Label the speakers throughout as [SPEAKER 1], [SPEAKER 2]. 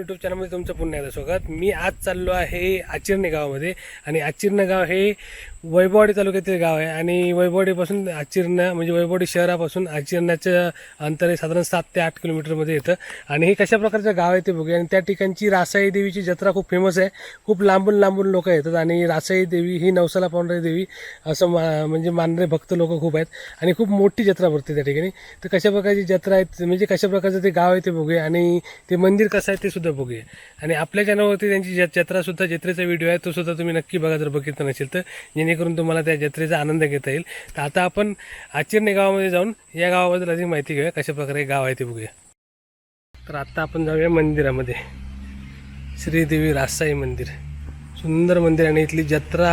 [SPEAKER 1] YouTube चॅनलमध्ये तुमचं पुन्हा एकदा स्वागत. मी आज चाललो आहे आचिरणे गावामध्ये. आणि आचिरणे गाव हे वैभववाडी तालुक्यातील गाव आहे आणि वैभववाडीपासून आचिर्णा म्हणजे वैभववाडी शहरापासून आचिरण्याचं अंतर हे साधारण सात ते आठ किलोमीटरमध्ये येतं. आणि हे कशा प्रकारचं गाव आहे ते बघूया. आणि त्या ठिकाणची रासाई देवीची जत्रा खूप फेमस आहे. खूप लांबून लांबून लोक येतात आणि रासाई देवी ही नवसाला पावणारी देवी असं मा म्हणजे मानणारे भक्त लोक खूप आहेत. आणि खूप मोठी जत्रा भरते त्या ठिकाणी. तर कशा प्रकारची जत्रा आहे म्हणजे कशा प्रकारचं ते गाव आहे ते बघूया. आणि ते मंदिर कसं आहे ते सुद्धा बघूया. आणि आपल्या चॅनलवरती त्यांची ज- जत्रासुद्धा जत्रेचा व्हिडिओ आहे तो सुद्धा तुम्ही नक्की बघा जर बघितलं नसेल तर. जेणेकरून तुम्हाला त्या जत्रेचा आनंद घेता येईल. तर आता आपण आचिर्णे गावामध्ये जाऊन या गावाबद्दल अधिक माहिती घेऊया. कशा प्रकारे गाव आहे ते बघूया. तर आता आपण जाऊया मंदिरामध्ये. श्रीदेवी रासाई मंदिर. सुंदर मंदिर आणि इथली जत्रा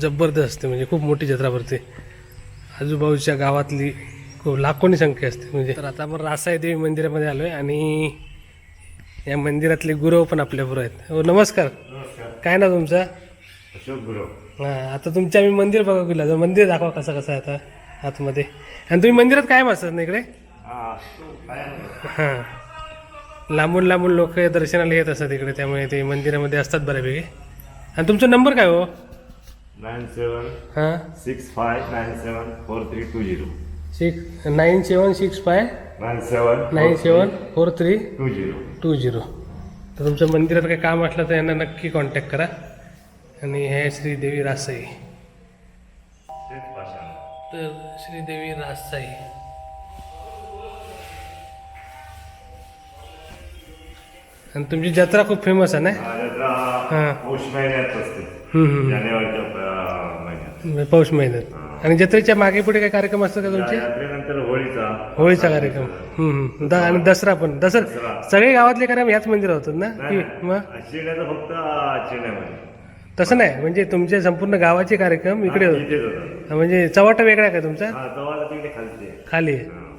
[SPEAKER 1] जबरदस्त असते म्हणजे खूप मोठी जत्रा भरते. आजूबाजूच्या गावातली खूप लाखोनी संख्या असते. म्हणजे तर आता आपण रासाई देवी मंदिरामध्ये आलो आहे आणि या मंदिरातले गुरव पण आपल्याबरोबर आहेत. हो नमस्कार. काय ना तुमचा?
[SPEAKER 2] अशोक गुरु
[SPEAKER 1] हां आता तुमच्या आम्ही मंदिर बघा गेला तर मंदिर दाखवा कसं कसं आहे आता आतमध्ये. आणि तुम्ही मंदिरात कायम असतात ना इकडे? हां लांबून लांबून लोक दर्शनाला येत असतात इकडे त्यामुळे ते मंदिरामध्ये असतात बऱ्यापैकी. आणि तुमचा नंबर काय हो?
[SPEAKER 2] नाईन सेवन
[SPEAKER 1] हां?
[SPEAKER 2] Six five nine seven four three two zero.
[SPEAKER 1] Six nine seven six five
[SPEAKER 2] nine seven
[SPEAKER 1] nine seven four three
[SPEAKER 2] two zero.
[SPEAKER 1] Two zero. तर तुमच्या मंदिरात काही काम असलं तर यांना नक्की कॉन्टॅक्ट करा. आणि हे श्रीदेवी रासाई तर श्रीदेवी रासाई आणि तुमची जत्रा खूप फेमस आहे ना? हां
[SPEAKER 2] पौष महिन्यात असते. महिन्यात.
[SPEAKER 1] आणि जत्रेच्या मागे पुढे काही कार्यक्रम असतात का तुमचे?
[SPEAKER 2] होळीचा.
[SPEAKER 1] होळीचा कार्यक्रम. आणि दसरा पण. दसरा सगळे गावातले कार्यक्रम ह्याच मंदिरात होतात ना? मग?
[SPEAKER 2] फक्त
[SPEAKER 1] तसं नाही म्हणजे तुमचे संपूर्ण गावाचे कार्यक्रम इकडे होतात म्हणजे चव्हाटा वेगळा आहे का तुमचा? खाली.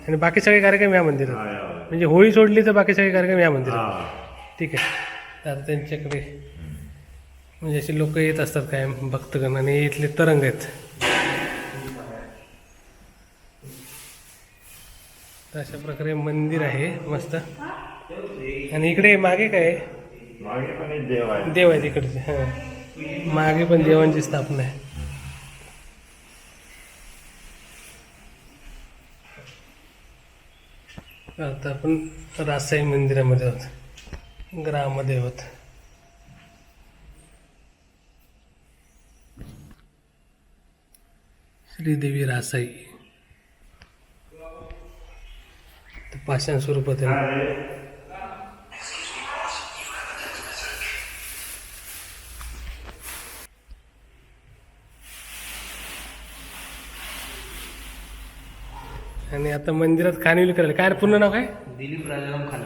[SPEAKER 1] आणि बाकी सगळे कार्यक्रम या मंदिरात.
[SPEAKER 2] हा.
[SPEAKER 1] म्हणजे होळी सोडली तर बाकी सगळे कार्यक्रम या मंदिरात. ठीक आहे. तर त्यांच्याकडे म्हणजे असे लोक येत असतात काय भक्तगण आणि इथले तरंग आहेत. तर अशा प्रकारे मंदिर आहे मस्त. आणि इकडे मागे काय?
[SPEAKER 2] देव आहे
[SPEAKER 1] तिकडचे हां. मागे पण देवांची स्थापना आहे. आता आपण रासाई मंदिरामध्ये आहोत. ग्राममध्ये आहोत. श्रीदेवी रासाई तर पाषाण स्वरूपात आहे आणि आता मंदिरात खानिवली करायला. काय रे पूर्ण नाव काय?
[SPEAKER 3] दिलीप राजाराम खाली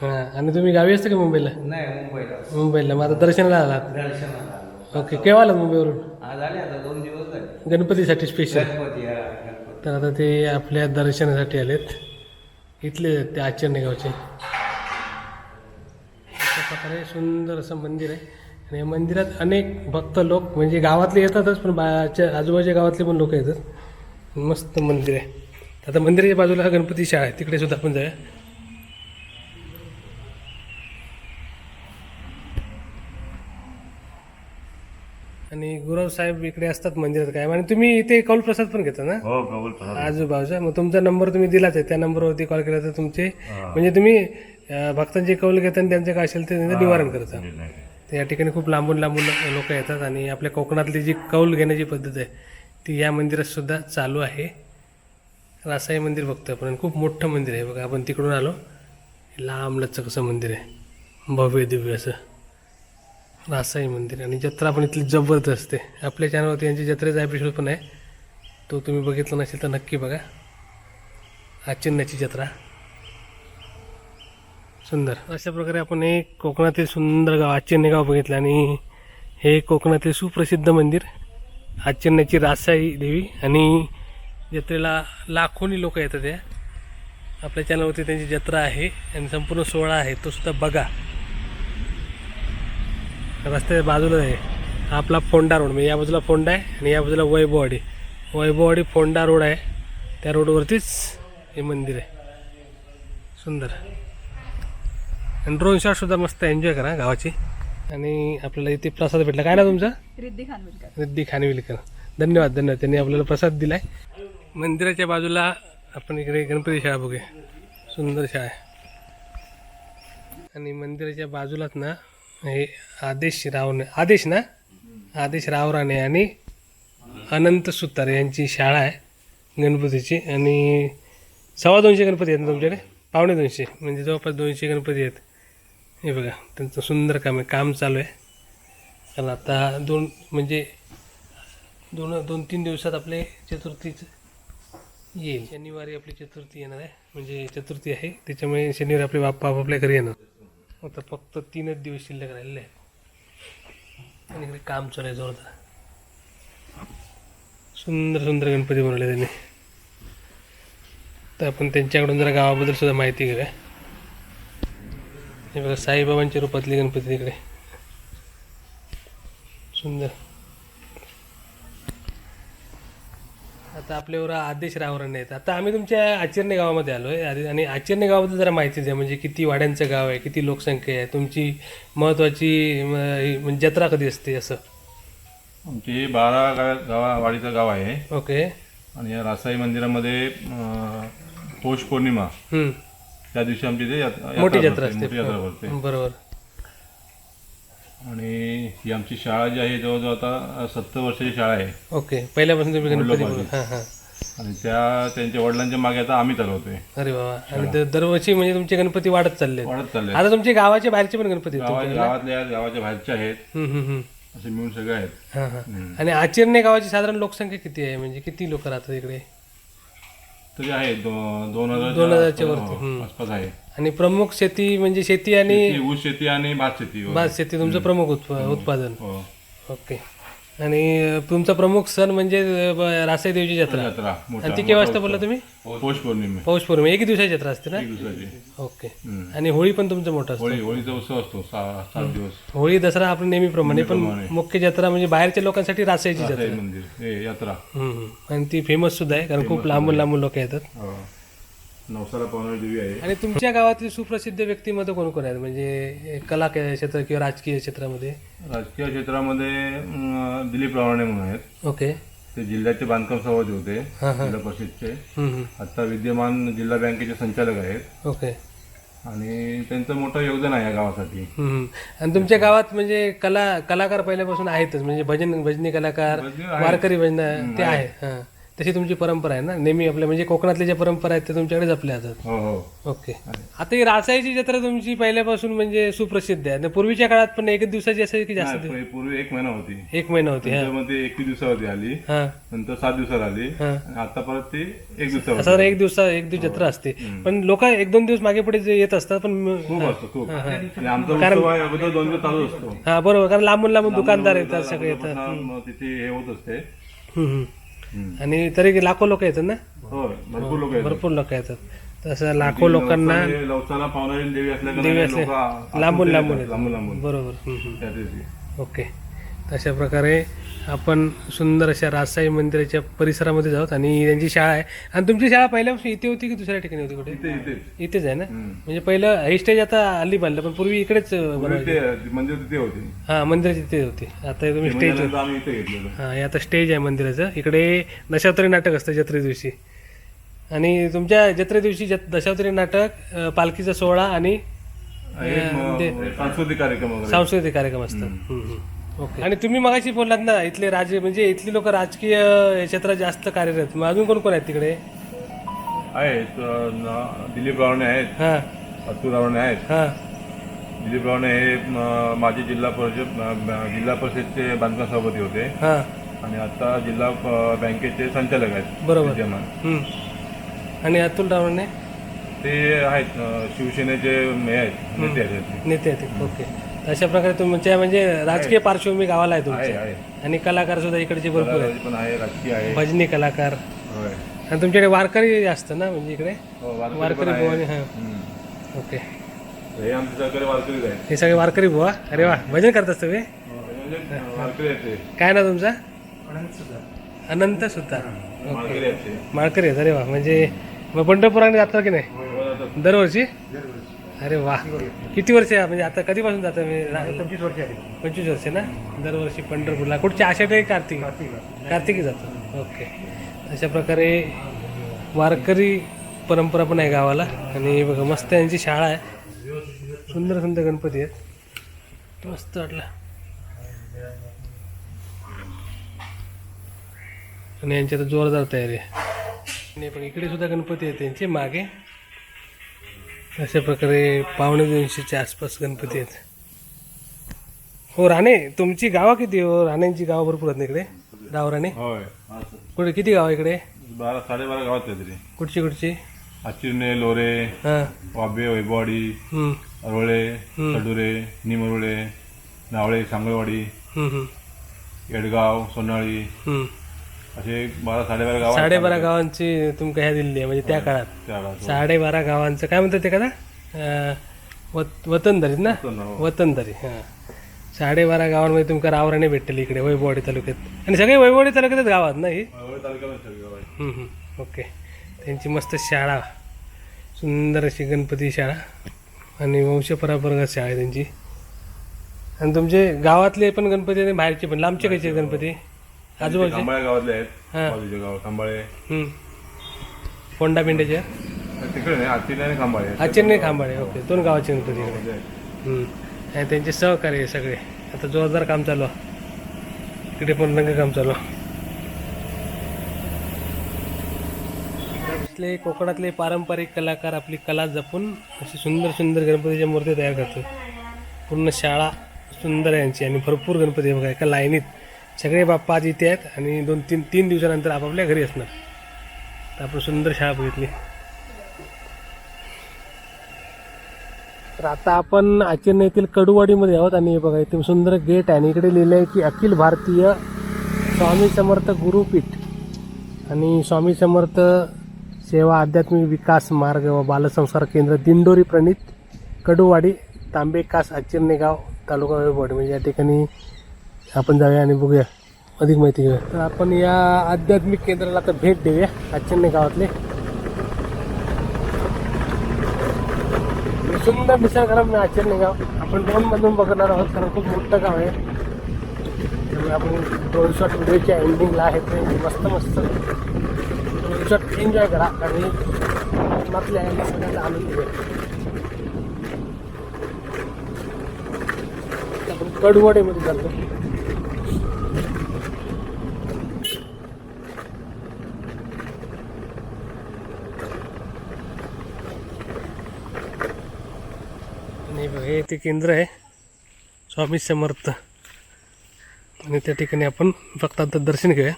[SPEAKER 1] हां आणि तुम्ही गावी असता का मुंबईला?
[SPEAKER 3] नाही मुंबईला.
[SPEAKER 1] मुंबईला. मग आता दर्शनाला आलात?
[SPEAKER 3] दर्शनाला आलो.
[SPEAKER 1] ओके केव्हा आलात मुंबईवरून?
[SPEAKER 3] आज आले आता दोन दिवस झाले.
[SPEAKER 1] गणपतीसाठी स्पेशल
[SPEAKER 3] गणपती हा, गणपती.
[SPEAKER 1] तर आता ते आपल्या दर्शनासाठी आलेत. इथले आहेत ते आचरणे गावचे. अशा प्रकारे सुंदर असं मंदिर आहे. आणि या मंदिरात अनेक भक्त लोक म्हणजे गावातले येतातच पण बाच्या आजूबाजूच्या गावातले पण लोक येतात. मस्त मंदिर आहे. आता मंदिराच्या बाजूला गणपती शाळा आहे. तिकडे सुद्धा आपण जाऊया. आणि गुरव साहेब इकडे असतात मंदिरात काय आणि तुम्ही इथे कौल प्रसाद पण घेता ना?
[SPEAKER 2] हो
[SPEAKER 1] आजूबाजूचा. मग तुमचा नंबर तुम्ही दिलाच आहे. त्या नंबरवरती कॉल केला तर तुमचे म्हणजे तुम्ही भक्तांचे कौल घेता आणि त्यांचे काय असेल ते त्यांचं निवारण करता. तर या ठिकाणी खूप लांबून लांबून लोक येतात आणि आपल्या कोकणातली जी कौल घेण्याची पद्धत आहे ती या मंदिरात सुद्धा चालू आहे. रासाई मंदिर बघतो आपण खूप मोठं मंदिर आहे. बघा आपण तिकडून आलो. लांब कसं मंदिर आहे. भव्य दिव्य असं. रासाई मंदिर. आणि जत्रा पण इथली जबरदस्त असते आपल्या चॅनलवरती यांची जत्रेचा एपिसोड पण आहे. तो तुम्ही बघितला नसेल तर नक्की बघा. आचिन्याची जत्रा. सुंदर. अशा प्रकारे आपण एक कोकणातील सुंदर गाव आचिन्य गाव बघितलं. आणि हे कोकणातील सुप्रसिद्ध मंदिर आचिन्याची रासाई देवी आणि जत्रेला लाखोनी लोक येतात या आपल्या चॅनलवरती त्यांची जत्रा आहे आणि संपूर्ण सोहळा आहे तो सुद्धा बघा. रस्त्याच्या बाजूला आहे. हा आपला फोंडा रोड म्हणजे या बाजूला फोंडा आहे आणि या बाजूला वैभववाडी. वैभववाडी फोंडा रोड आहे. त्या रोडवरतीच हे मंदिर आहे. सुंदर. आणि ड्रोन शॉट सुद्धा मस्त एन्जॉय करा गावाची. आणि आपल्याला इथे प्रसाद भेटला. काय ना तुमचा?
[SPEAKER 4] रिद्धी खानविलकर.
[SPEAKER 1] रिद्धी खानविलकर. धन्यवाद धन्यवाद. त्यांनी आपल्याला प्रसाद दिलाय. मंदिराच्या बाजूला आपण इकडे गणपती शाळा बघूया. सुंदर शाळा आहे. आणि मंदिराच्या बाजूलाच ना हे आदेश रावणे आदेश ना? आदेश रावराणे आणि अनंत सुतार यांची शाळा आहे गणपतीची. आणि सव्वा दोनशे गणपती आहेत ना तुमच्याकडे? पावणे दोनशे. म्हणजे जवळपास दोनशे गणपती आहेत. हे बघा त्यांचं सुंदर काम आहे. काम चालू आहे. कारण आता दोन म्हणजे दोन दोन तीन दिवसात आपले चतुर्थीचं येईल. शनिवारी आपली चतुर्थी येणार आहे. म्हणजे चतुर्थी आहे. त्याच्यामुळे शनिवारी आपले बाप्पा आपापल्या घरी येणार. आता फक्त तीनच दिवस शिल्लक राहिलेले आहे आणि इकडे काम चालू आहे जोरदार. सुंदर सुंदर गणपती बनवले त्यांनी. तर आपण त्यांच्याकडून जरा गावाबद्दल सुद्धा माहिती घेऊया. हे बघा साईबाबांच्या रूपातले गणपती तिकडे. सुंदर. आता आपल्यावर आदेश रावराणे आहेत आता आम्ही तुमच्या आचिरणे गावामध्ये आलो आहे आणि आचिरणे गावाबद्दल जरा माहिती द्या. म्हणजे किती वाड्यांचं गाव आहे किती लोकसंख्या आहे तुमची महत्त्वाची म, ही म्हणजे जत्रा कधी असते असं?
[SPEAKER 5] आमची ही बारा गाव गावावाडीचं गाव आहे.
[SPEAKER 1] ओके.
[SPEAKER 5] आणि या रासाई मंदिरामध्ये पौष पौर्णिमा. त्या दिवशी आमची यात्रा
[SPEAKER 1] मोठी जत्रा असते. बरोबर.
[SPEAKER 5] आणि ही आमची शाळा जी आहे जवळजवळ आता सत्तर वर्षाची शाळा आहे.
[SPEAKER 1] ओके. पहिल्यापासून तुम्ही गणपती हां हां.
[SPEAKER 5] आणि त्या त्यांच्या वडिलांच्या मागे आता आम्ही चालवतोय
[SPEAKER 1] अरे बाबा. आणि दर- दरवर्षी म्हणजे तुमचे गणपती वाढत चालले आहेत.
[SPEAKER 5] वाढत चालले
[SPEAKER 1] आता तुमचे गावाचे बाहेरचे पण गणपती आहेत
[SPEAKER 5] गावा
[SPEAKER 1] तुमच्याकडे ना?
[SPEAKER 5] गावातल्या गावाच्या बाहेरचे आहेत.
[SPEAKER 1] हम्म, हम्म, हम्म.
[SPEAKER 5] असे मिळून सगळे आहेत.
[SPEAKER 1] हां हां. आणि आचिरणे गावाची साधारण लोकसंख्या किती आहे? म्हणजे किती लोक राहतात इकडे?
[SPEAKER 5] तरी आहे दो- दोन हजार
[SPEAKER 1] दोन हजारच्या वरती, हम्म.
[SPEAKER 5] आसपास आहे.
[SPEAKER 1] आणि प्रमुख शेती म्हणजे शेती आणि
[SPEAKER 5] शेती, ऊस शेती आणि भात शेती वगैरे.
[SPEAKER 1] भात शेती तुमचं प्रमुख उत्प- उत्पादन.
[SPEAKER 5] हो.
[SPEAKER 1] ओके. आणि तुमचा प्रमुख सण म्हणजे रासाई देवीची जत्रा.
[SPEAKER 5] जत्रा मोठा
[SPEAKER 1] आणि ती केव्हा वाजता बोलला तुम्ही?
[SPEAKER 5] पौष पौर्णिमे.
[SPEAKER 1] पौष पौर्णिमा एक दिवसाची जत्रा असते ना?
[SPEAKER 5] दिवसाची.
[SPEAKER 1] ओके. आणि होळी पण तुमचं मोठं असतं.
[SPEAKER 5] होळी होळीचा उत्सव असतो सहा सात दिवस.
[SPEAKER 1] होळी दसरा आपण नेहमीप्रमाणे पण
[SPEAKER 5] नेहमीप्रमाणे.
[SPEAKER 1] मुख्य जत्रा म्हणजे बाहेरच्या लोकांसाठी रासायची जत्रा.
[SPEAKER 5] रासाई मंदिर हे यात्रा.
[SPEAKER 1] हम्म, हम्म. आणि ती फेमस सुद्धा आहे कारण खूप लांबून लांबून लोक येतात.
[SPEAKER 5] हो. नवसाला पावणारी देवी आहे.
[SPEAKER 1] आणि तुमच्या गावातील सुप्रसिद्ध व्यक्तिमत्व कोण कोण आहेत? म्हणजे कला क्षेत्र किंवा राजकीय क्षेत्रामध्ये?
[SPEAKER 5] राजकीय क्षेत्रामध्ये अं, दिलीप रावणे म्हणून आहेत.
[SPEAKER 1] ओके.
[SPEAKER 5] ते जिल्ह्याचे बांधकाम सभापती होते
[SPEAKER 1] हा, हा.
[SPEAKER 5] जिल्हा परिषदचे.
[SPEAKER 1] हम्म, हम्म.
[SPEAKER 5] आता विद्यमान जिल्हा बँकेचे संचालक आहेत.
[SPEAKER 1] ओके.
[SPEAKER 5] आणि त्यांचं मोठं योगदान आहे या गावासाठी.
[SPEAKER 1] हम्म. आणि तुमच्या गावात म्हणजे कला कलाकार पहिल्यापासून आहेतच. म्हणजे भजन भजनी कलाकार
[SPEAKER 5] भजनी आहेत.
[SPEAKER 1] वारकरी भजन ते आहे. हां. तशी तुमची परंपरा आहे ना? नेहमी आपल्या म्हणजे कोकणातल्या ज्या परंपरा आहेत त्या तुमच्याकडे जपल्या जातात.
[SPEAKER 5] हो हो.
[SPEAKER 1] ओके. आता ही रासायची जत्रा तुमची पहिल्यापासून म्हणजे सुप्रसिद्ध आहे. आणि पूर्वीच्या काळात पण एकच दिवसाची असायची की जास्त
[SPEAKER 5] नाही, पूर्वी एक महिना होती?
[SPEAKER 1] एक महिना होती हा.
[SPEAKER 5] त्याच्यामध्ये एकवीस दिवसावरती आली.
[SPEAKER 1] हा.
[SPEAKER 5] नंतर सात दिवसावर आली.
[SPEAKER 1] हा.
[SPEAKER 5] आणि आता परत ती एक दिवसावर
[SPEAKER 1] साधारण एक दिवसा एक दिवस जत्रा असते. पण लोक एक दोन दिवस मागे पुढे जे येत असतात पण
[SPEAKER 5] खूप असतो खूप. आणि आमचा उत्सव आहे अगोदर दोन दिवस चालू असतो.
[SPEAKER 1] हा बरोबर. कारण लांबून लांबून दुकानदार येतात सगळे येतात.
[SPEAKER 5] मग तिथे हे होत असते.
[SPEAKER 1] हम्म, हम्म. आणि तरी लाखो लोक येतात ना?
[SPEAKER 5] भरपूर लोक
[SPEAKER 1] भरपूर लोक येतात. तसं लाखो लोकांना
[SPEAKER 5] पावणारी देवी लोक
[SPEAKER 1] लांबून लांबून येतात.
[SPEAKER 5] लांबून लांबून.
[SPEAKER 1] बरोबर. ओके. अशा प्रकारे आपण सुंदर अशा राजसाई मंदिराच्या परिसरामध्ये जाऊत आणि त्यांची शाळा आहे. आणि तुमची शाळा पहिल्यापासून इथे होती की दुसऱ्या ठिकाणी होती कुठे?
[SPEAKER 5] इथे इथेच
[SPEAKER 1] आहे ना. म्हणजे पहिलं हे स्टेज आता हल्ली बांधलं पण पूर्वी इकडेच
[SPEAKER 5] मंदिर तिथे होते.
[SPEAKER 1] हा मंदिराची तिथे होती. आता तुम्ही स्टेज हा हे आता स्टेज आहे मंदिराचं. इकडे दशावतारी नाटक असतं जत्रे दिवशी. आणि तुमच्या जत्रे दिवशी दशावतारी नाटक पालखीचा सोहळा आणि
[SPEAKER 5] सांस्कृतिक कार्यक्रम
[SPEAKER 1] सांस्कृतिक कार्यक्रम असतात. ओके आणि तुम्ही मगाशी बोललात ना इथले राजे म्हणजे इथली लोक राजकीय क्षेत्रात जास्त कार्यरत. मग अजून कोण कोण आहेत तिकडे?
[SPEAKER 5] आहेत न- दिलीप रावणे आहेत.
[SPEAKER 1] हा.
[SPEAKER 5] अतुल रावणे आहेत.
[SPEAKER 1] हा.
[SPEAKER 5] दिलीप रावणे हे म- माजी जिल्हा परिषद म- जिल्हा परिषदचे बांधकाम सभापती होते.
[SPEAKER 1] हा.
[SPEAKER 5] आणि आता जिल्हा प- बँकेचे संचालक आहेत.
[SPEAKER 1] बरोबर.
[SPEAKER 5] विद्यमान.
[SPEAKER 1] हम्म. आणि अतुल रावणे?
[SPEAKER 5] ते आहेत अं, शिवसेनेचे हे आहेत नेते आहेत. ते.
[SPEAKER 1] नेते आहेत. ओके. अशा प्रकारे तुमच्या म्हणजे राजकीय पार्श्वभूमी गावाला आहे
[SPEAKER 5] आहे
[SPEAKER 1] तुमच्या.
[SPEAKER 5] आहे
[SPEAKER 1] आणि कलाकार सुद्धा इकडचे भरपूर आहेत.
[SPEAKER 5] पण आहे राजकीय आहे.
[SPEAKER 1] भजनी कलाकार.
[SPEAKER 5] होय.
[SPEAKER 1] आणि तुमच्याकडे वारकरी जास्त ना म्हणजे इकडे?
[SPEAKER 5] हो, वारकरी
[SPEAKER 1] वारकरी
[SPEAKER 5] पण आहे.
[SPEAKER 1] भवानी हा.
[SPEAKER 5] हम्म.
[SPEAKER 1] ओके.
[SPEAKER 5] हे वारकरीच
[SPEAKER 1] हे सगळे वारकरी बुवा. अरे वा. भजन करतात सगळे?
[SPEAKER 5] म्हणजे वारकरी आहेत ते.
[SPEAKER 1] काय ना तुमचा? अनंत सुद्धा.
[SPEAKER 5] वारकरी आहेत ते.
[SPEAKER 1] माळकरी आहेत. अरे वा. म्हणजे मग पंढरपुराने जातात की नाही?
[SPEAKER 5] हो,
[SPEAKER 1] दरवर्षी. अरे वा. किती वर्ष आहे? म्हणजे आता कधीपासून जातं मी
[SPEAKER 4] पंचवीस वर्ष आली
[SPEAKER 1] पंचवीस वर्ष ना? दरवर्षी पंढरपूरला. कुठच्या? आषाढ आहे कार्तिक? कार्तिकी जातो. ओके. अशा प्रकारे वारकरी परंपरा पण आहे गावाला. आणि बघा मस्त यांची शाळा आहे. सुंदर सुंदर गणपती आहेत. मस्त वाटलं. आणि यांची आता जोरदार तयारी आहे. आणि पण इकडे सुद्धा गणपती आहेत त्यांचे मागे अशा प्रकारे पावणे दोनशेच्या आसपास गणपती आहेत. हो राणे तुमची गावं किती हो राण्यांची गावं भरपूर आहेत इकडे? गाव राणे?
[SPEAKER 5] होय.
[SPEAKER 1] कुठे किती गाव आहे इकडे?
[SPEAKER 5] बारा साडेबारा गावात काहीतरी
[SPEAKER 1] कुठची कुठची?
[SPEAKER 5] आचिरणे लोरे
[SPEAKER 1] हां.
[SPEAKER 5] वाबे वैभवाडी
[SPEAKER 1] हम्म.
[SPEAKER 5] कडुरे निमरुळे नावळे सांगळवाडी येडगाव सोनाळी. असे बारा साडेबारा गाव
[SPEAKER 1] साडेबारा गावांची तुमका ह्या दिल्ली आहे म्हणजे त्या काळात.
[SPEAKER 5] त्या काळात.
[SPEAKER 1] साडेबारा गावांचं. काय म्हणतात ते का वत वतनदारीत ना?
[SPEAKER 5] वतन, हो.
[SPEAKER 1] वतनदारी हां. साडेबारा गावांमध्ये तुमका रावराणे भेटले इकडे वैभववाडी तालुक्यात. आणि सगळे वैभववाडी तालुक्यातच गावात ना ही. ओके. त्यांची मस्त शाळा. सुंदर अशी गणपती शाळा. आणि वंशपरंपरागत शाळा आहे त्यांची. आणि तुमचे गावातले पण गणपती आणि बाहेरचे पण? लांबचे कसे गणपती? आजूबाजूचे
[SPEAKER 5] खांबाळे गावातले आहेत
[SPEAKER 1] हां.
[SPEAKER 5] बाजूचे गाव खांबाळे
[SPEAKER 1] हम्म. फोंडा पिंड्याचे
[SPEAKER 5] तिकडे नाही आणि खांबाळे आहेत.
[SPEAKER 1] आचरणे खांबाळे ओके दोन गावाचे
[SPEAKER 5] म्हणजे
[SPEAKER 1] हम्म. आणि त्यांचे सहकारी आहे सगळे आता जोरदार काम चालू आहे. इकडे पण रंग काम चालू आहे. इथले कोकणातले पारंपरिक कलाकार आपली कला जपून अशी सुंदर सुंदर गणपतीच्या मूर्ती तयार करतात पूर्ण शाळा सुंदर आहे यांची आणि भरपूर गणपती आहे बघा एका लाईनीत सगळे बाप्पा आज इथे आहेत आणि दोन तीन तीन दिवसानंतर आपापल्या घरी असणार. तर आपण सुंदर शाळा बघितली. तर आता आपण आचरण येथील कडुवाडीमध्ये आहोत आणि हे बघा इथे सुंदर गेट आहे आणि इकडे लिहिलं आहे की अखिल भारतीय स्वामी समर्थ गुरुपीठ आणि स्वामी समर्थ सेवा आध्यात्मिक विकास मार्ग व बालसंस्कार केंद्र दिंडोरी प्रणित कडुवाडी तांबेकास आचिरणे गाव तालुका वैभववाडी. म्हणजे या ठिकाणी आपण जाऊया आणि बघूया. अधिक माहिती घेऊया. तर आपण या आध्यात्मिक केंद्राला आता भेट देऊया आचिरणे गावातले. सुंदर निसर्गरम्य आचरणे गाव. आपण ड्रोन मधून बघणार आहोत कारण खूप मोठं गाव आहे. त्यामुळे आपण ड्रोन शॉट व्हिडिओच्या एंडिंगला आहे ते. मस्त मस्त. ड्रोन शॉट एन्जॉय करा आणि कोकणातल्या या आनंद घ्या आपण कडवडेमध्ये चालतो आणि हे ते केंद्र आहे. स्वामी समर्थ. आणि त्या ठिकाणी आपण फक्त आता दर्शन घेऊया.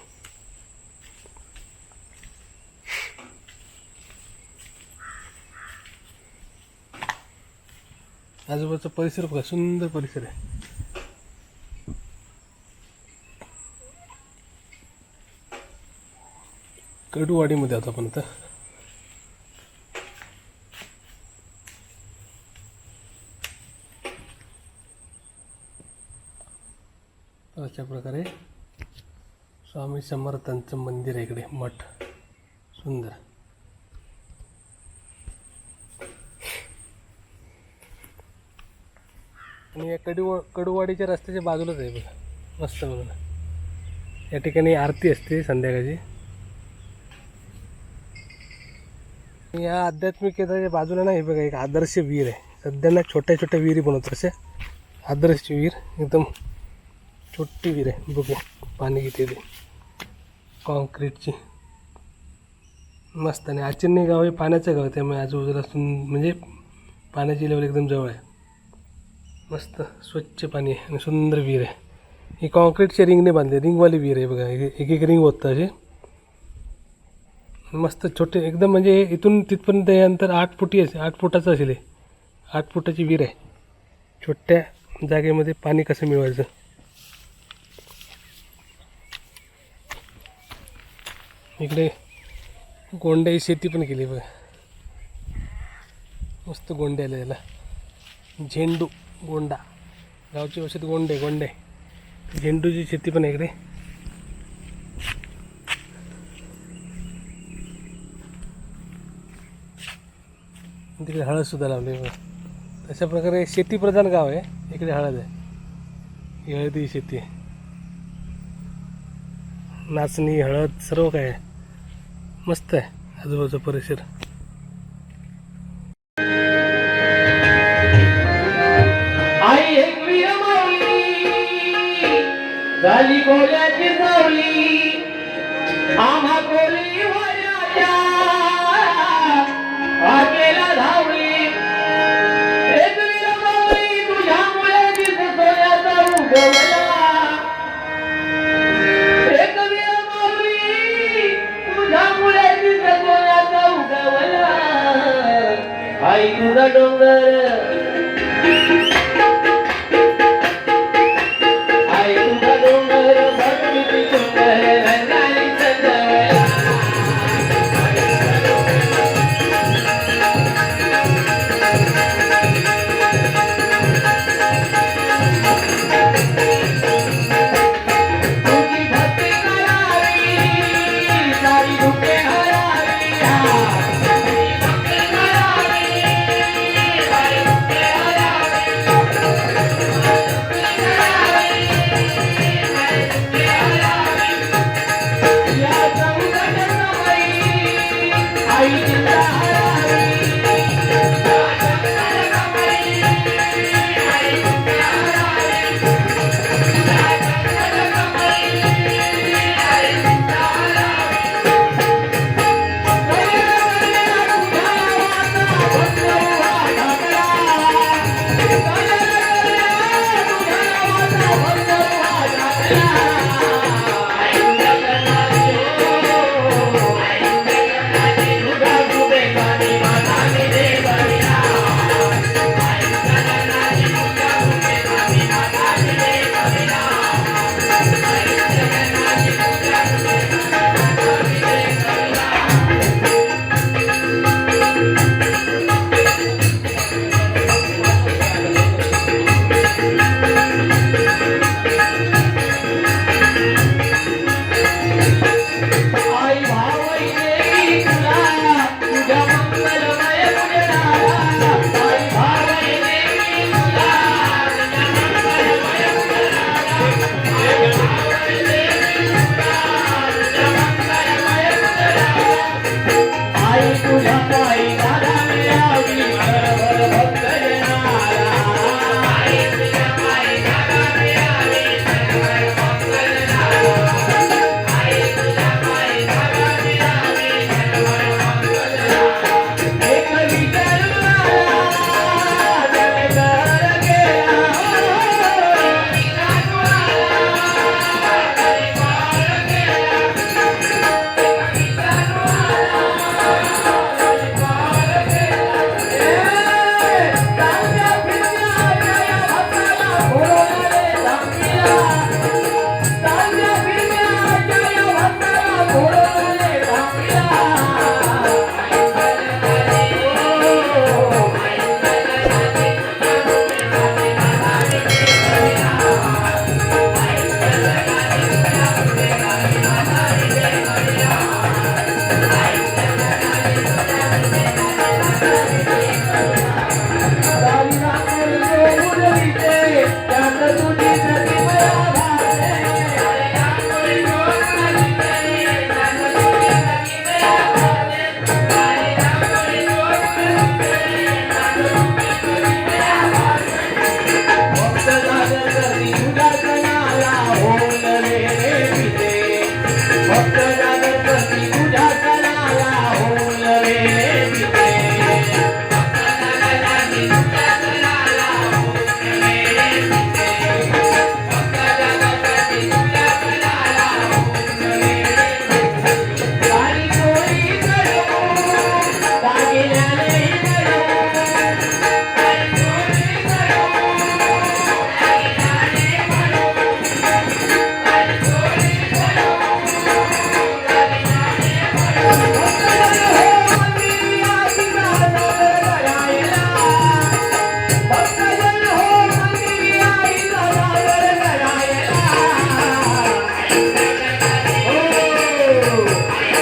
[SPEAKER 1] आजूबाजूचा परिसर बघा सुंदर परिसर आहे. कडूवाडीमध्ये आहोत आपण आता. अशा प्रकारे स्वामी समर्थांचं मंदिर आहे इकडे मठ. सुंदर. आणि या कडू कडूवाडीच्या रस्त्याच्या बाजूलाच आहे बघा. मस्त बघा. या ठिकाणी आरती असते संध्याकाळची. या आध्यात्मिक केंद्राच्या बाजूला नाही बघा एक आदर्श विहीर आहे. सध्या ना छोट्या छोट्या विहिरी बनवतात असे आदर्श विहीर एकदम छोटी विहीर आहे बघू पाणी किती ते. कॉन्क्रीटची मस्त आणि आचिन्नी गाव हे पाण्याचं गाव आहे त्यामुळे आजूबाजूला सुं म्हणजे पाण्याची लेवल एकदम जवळ आहे. मस्त स्वच्छ पाणी आहे आणि सुंदर विहीर आहे. ही कॉन्क्रीटच्या रिंगने बांधली रिंगवाली विहीर आहे बघा एक एक रिंग होतं असे मस्त छोटे एकदम म्हणजे इथून तिथपर्यंत हे अंतर आठ फुटी असेल आठ फुटाचं असेल हे. आठ फुटाची विहीर आहे. छोट्या जागेमध्ये पाणी कसं मिळवायचं? इकडे गोंड्याची शेती पण केली बघा. मस्त गोंडे आले याला झेंडू गोंडा. गावची औषध गोंडे गोंडे. झेंडूची शेती पण आहे इकडे. तिकडे हळद सुद्धा लावली बघा. अशा प्रकारे शेतीप्रधान गाव आहे. इकडे हळद आहे. हळदी शेती. नाचणी हळद सर्व काय आहे. मस्त आहे. आजूबाजूचा परिसर.
[SPEAKER 4] आई झाली डोंगर